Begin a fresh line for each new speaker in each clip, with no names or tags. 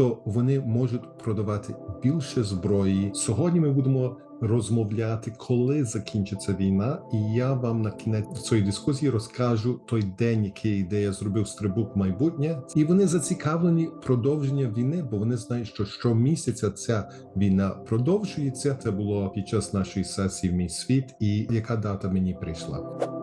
то вони можуть продавати більше зброї. Сьогодні ми будемо розмовляти, коли закінчиться війна, і я вам на кінець цієї дискусії розкажу той день, який де я зробив стрибок в майбутнє, і вони зацікавлені продовження війни, бо вони знають, що щомісяця ця війна продовжується. Це було під час нашої сесії в мій світ, і яка дата мені прийшла.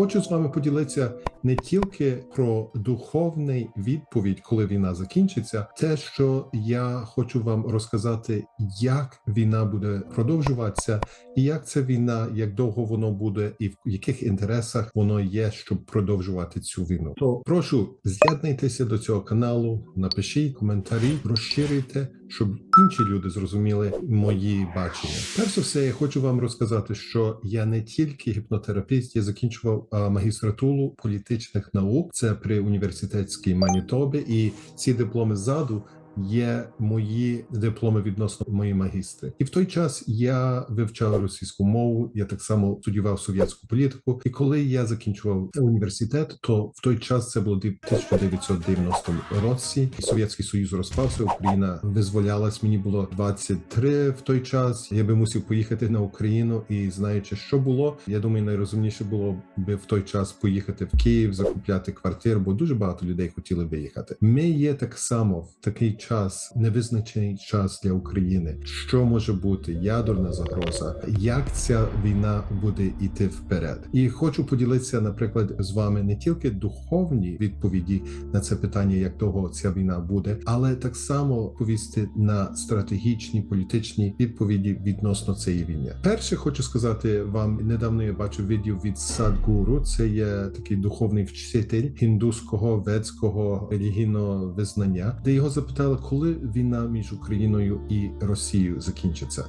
Хочу з вами поділитися не тільки про духовний відповідь, коли війна закінчиться, те, що я хочу вам розказати, як війна буде продовжуватися, і як ця війна, як довго воно буде, і в яких інтересах воно є, щоб продовжувати цю війну. То прошу з'єднайтеся до цього каналу, напишіть коментарі, розширюйте, щоб інші люди зрозуміли мої бачення. Перш за все, я хочу вам розказати, що я не тільки гіпнотерапіст, я закінчував магістратуру політичних наук. Це при університетській Манітобі, і ці дипломи ззаду. Є мої дипломи відносно моєї магістри, і в той час я вивчав російську мову. Я так само студіював совєтську політику. І коли я закінчував університет, то в той час це було 1990 році. і Совєтський Союз розпався. Україна визволялась. Мені було 23 в той час. Я би мусив поїхати на Україну, і знаючи, що було, я думаю, найрозумніше було би в той час поїхати в Київ, закупляти квартиру, бо дуже багато людей хотіли виїхати. Ми є так само в такий час, невизначений час для України. Що може бути ядерна загроза? Як ця війна буде йти вперед? І хочу поділитися, наприклад, з вами не тільки духовні відповіді на це питання, як довго ця війна буде, але так само повісти на стратегічні політичні відповіді відносно цієї війни. Перше хочу сказати вам недавно. Я бачив відео від Садгуру. Це є такий духовний вчитель індуського ведського релігійного визнання, де його запитали, коли війна між Україною і Росією закінчиться.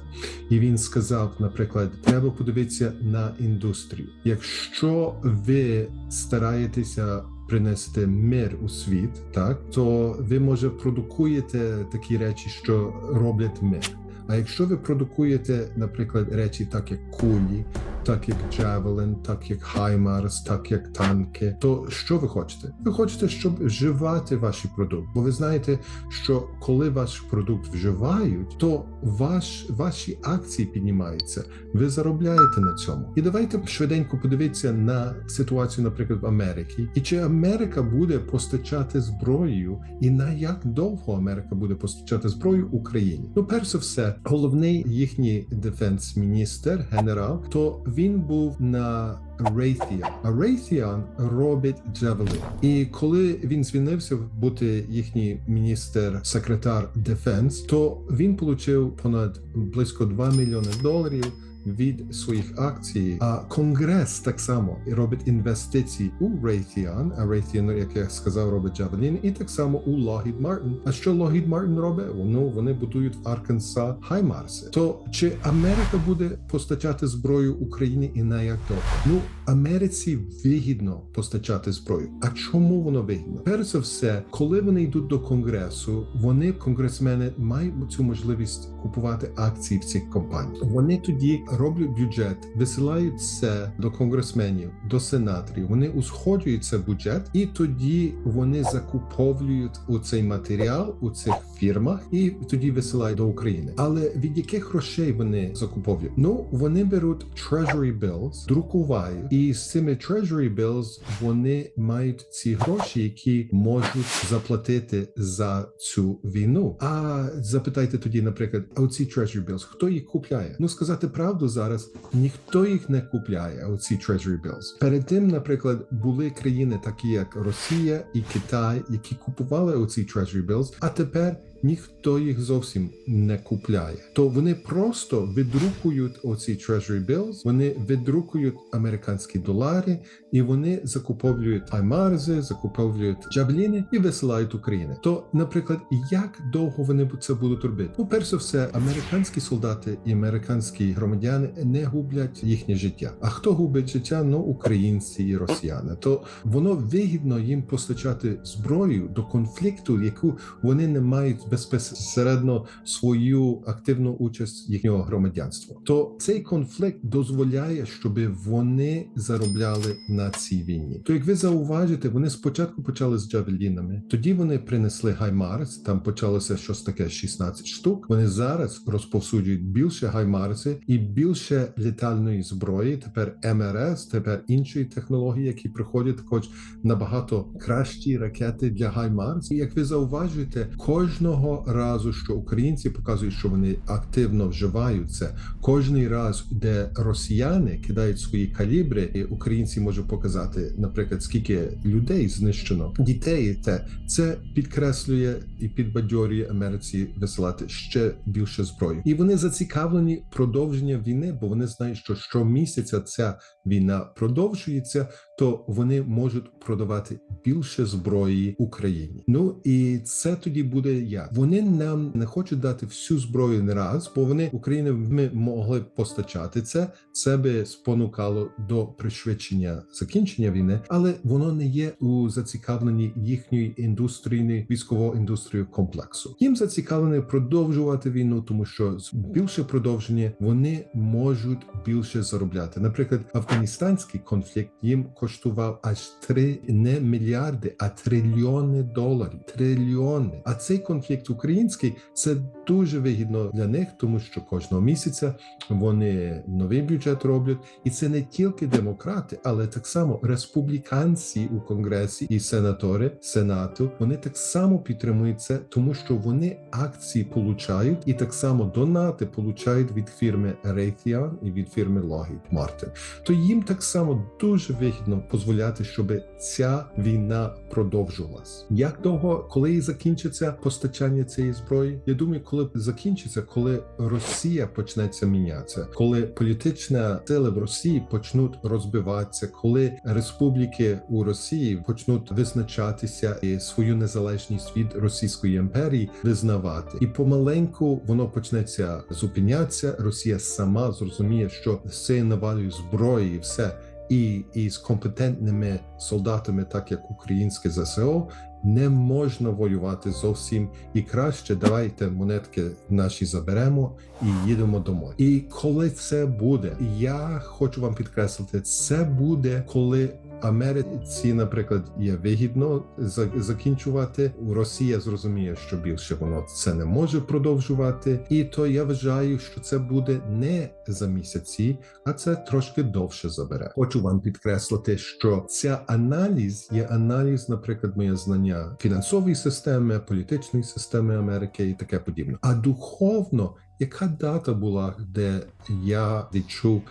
І він сказав: наприклад, треба подивитися на індустрію. Якщо ви стараєтеся принести мир у світ, так то ви може продукуєте такі речі, що роблять мир. А якщо ви продукуєте, наприклад, речі, так як кулі, так як Джавелин, так як Хаймарс, так як танки, то що ви хочете? Ви хочете, щоб вживати ваш продукт, бо ви знаєте, що коли ваш продукт вживають, то ваш ваші акції піднімаються, ви заробляєте на цьому. І давайте швиденько подивитися на ситуацію, наприклад, в Америці, і чи Америка буде постачати зброю, і на як довго Америка буде постачати зброю Україні? Ну, перш за все, головний їхній дефенс-міністр, генерал, то він був на Raytheon. А Raytheon робить Javelin. І коли він звільнився бути їхній міністр-секретар Дефенс, то він отримав понад близько 2 мільйони доларів. Від своїх акцій, а конгрес так само робить інвестиції у Raytheon, а Raytheon, як я сказав, робить Javelin, і так само у Lockheed Martin. А що Lockheed Martin робить? Ну вони будують в Арканса Хаймарси. То чи Америка буде постачати зброю Україні і на як довго? Ну Америці вигідно постачати зброю. А чому воно вигідно? Перш за все, коли вони йдуть до конгресу, вони конгресмени мають цю можливість купувати акції в цих компаній. Вони тоді роблять бюджет, висилають це до конгресменів, до сенаторів. Вони узгоджують цей бюджет, і тоді вони закуповують у цей матеріал у цих фірмах, і тоді висилають до України. Але від яких грошей вони закуповують? Ну вони беруть treasury bills, друкувають, і з цими treasury bills вони мають ці гроші, які можуть заплатити за цю війну. А запитайте тоді, наприклад, а оці treasury bills, хто їх купляє? Ну сказати правду зараз ніхто їх не купляє. Оці treasury bills. Перед тим, наприклад, були країни, такі як Росія і Китай, які купували оці treasury bills, а тепер. Ніхто їх зовсім не купляє, то вони просто видрукують оці treasury bills, вони видрукують американські долари, і вони закуповують аймарзи, закуповують джабліни і висилають України. То, наприклад, як довго вони це будуть робити? Ну, перш за все, американські солдати і американські громадяни не гублять їхнє життя. А хто губить життя? Ну, українці і росіяни. То воно вигідно їм постачати зброю до конфлікту, яку вони не мають безпосередньо свою активну участь їхнього громадянства. То цей конфлікт дозволяє, щоб вони заробляли на цій війні. То як ви зауважите, вони спочатку почали з джавелінами, тоді вони принесли Гаймарс. Там почалося щось таке 16 штук. Вони зараз розповсюджують більше Гаймарси і більше літальної зброї. Тепер МРС, тепер інші технології, які приходять також набагато кращі ракети для Гаймарс. І як ви зауважуєте, кожного разу, що українці показують, що вони активно вживають це, кожний раз, де росіяни кидають свої калібри, і українці можуть показати, наприклад, скільки людей знищено, дітей. Те це підкреслює і підбадьорює Америці висилати ще більше зброї, і вони зацікавлені продовження війни, бо вони знають, що щомісяця ця війна продовжується, то вони можуть продавати більше зброї Україні. Ну і це тоді буде як вони нам не хочуть дати всю зброю не раз, бо вони Україні ми могли постачати це. Це би спонукало до пришвидшення закінчення війни, але воно не є у зацікавленні їхньої індустрійної військового індустрії комплексу. Їм зацікавлені продовжувати війну, тому що з більше продовження вони можуть більше заробляти. Наприклад, афганістанський конфлікт їм коштував аж 3 не мільярди, а трильйони доларів. Трильйони. А цей конфлікт український це дуже вигідно для них, тому що кожного місяця вони новий бюджет роблять, і це не тільки демократи, але так само республіканці у конгресі і сенатори сенату. Вони так само підтримують це, тому що вони акції получають, і так само донати получають від фірми Raytheon і від фірми Lockheed Martin. То їм так само дуже вигідно дозволяти, щоб ця війна продовжувалась. Як довго, коли закінчиться постачання цієї зброї? Я думаю, коли закінчиться, коли Росія почнеться мінятися, коли політичні сили в Росії почнуть розбиватися, коли республіки у Росії почнуть визначатися і свою незалежність від Російської імперії визнавати, і помаленьку воно почнеться зупинятися. Росія сама зрозуміє, що з цією навалою зброї і все. І, з компетентними солдатами, так як українське ЗСО, не можна воювати зовсім і краще. Давайте монетки наші заберемо і їдемо домой. І коли це буде, я хочу вам підкреслити, це буде коли. Америці, наприклад, є вигідно за- закінчувати. Росія зрозуміє, що більше воно це не може продовжувати, і то я вважаю, що це буде не за місяці, а це трошки довше забере. Хочу вам підкреслити, що ця аналіз є аналіз, наприклад, моє знання фінансової системи, політичної системи Америки і таке подібне. А духовно, яка дата була, де я відчув.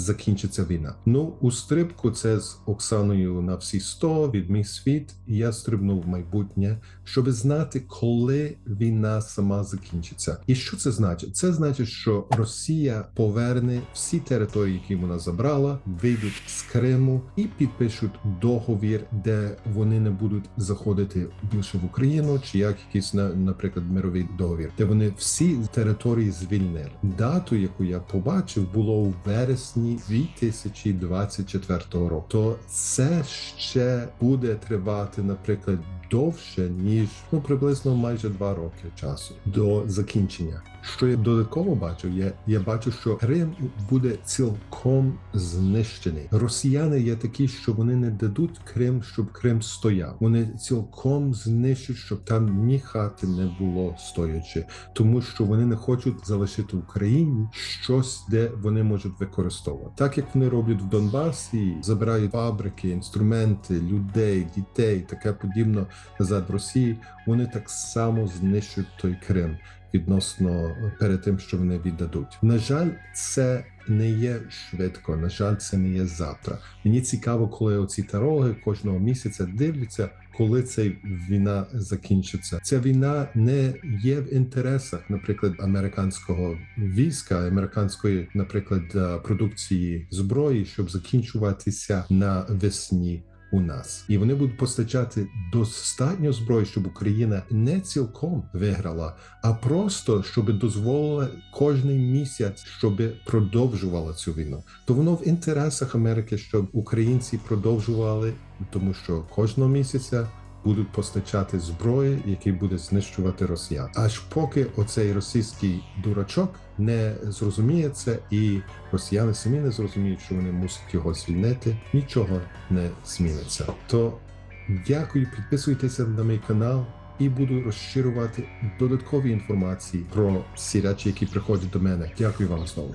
Закінчиться війна. Ну у стрибку це з Оксаною на всі 100 від мій світ. Я стрибнув в майбутнє, щоб знати, коли війна сама закінчиться. І що це значить? Це значить, що Росія поверне всі території, які вона забрала, вийдуть з Криму і підпишуть договір, де вони не будуть заходити більше в Україну, чи як якийсь на- наприклад мировий договір, де вони всі території звільнили. Дату, яку я побачив, було у вересні 2024 року. То це ще буде тривати, наприклад, довше ніж ну приблизно майже два роки часу до закінчення. Що я додатково бачу, я, я бачу, що Крим буде цілком знищений. Росіяни є такі, що вони не дадуть Крим, щоб Крим стояв. Вони цілком знищать, щоб там ні хати не було стоячи, тому що вони не хочуть залишити в Україні щось, де вони можуть використовувати, так як вони роблять в Донбасі, забирають фабрики, інструменти, людей, дітей, таке подібно назад в Росії. Вони так само знищують той Крим відносно перед тим, що вони віддадуть. На жаль, це не є швидко. На жаль, це не є завтра. Мені цікаво, коли оці тарологи кожного місяця дивляться, коли ця війна закінчиться. Ця війна не є в інтересах, наприклад, американського війська, американської, наприклад, е, продукції зброї, щоб закінчуватися на весні у нас, і вони будуть постачати достатньо зброї, щоб Україна не цілком виграла, а просто щоб дозволила кожний місяць, щоб продовжувала цю війну. То воно в інтересах Америки, щоб українці продовжували, тому що кожного місяця. Будуть постачати зброю, який буде знищувати росіян. Аж поки оцей російський дурачок не зрозуміє це, і росіяни самі не зрозуміють, що вони мусять його звільнити, нічого не зміниться. То дякую, підписуйтеся на мій канал. І буду розширювати додаткові інформації про всі речі, які приходять до мене. Дякую вам знову.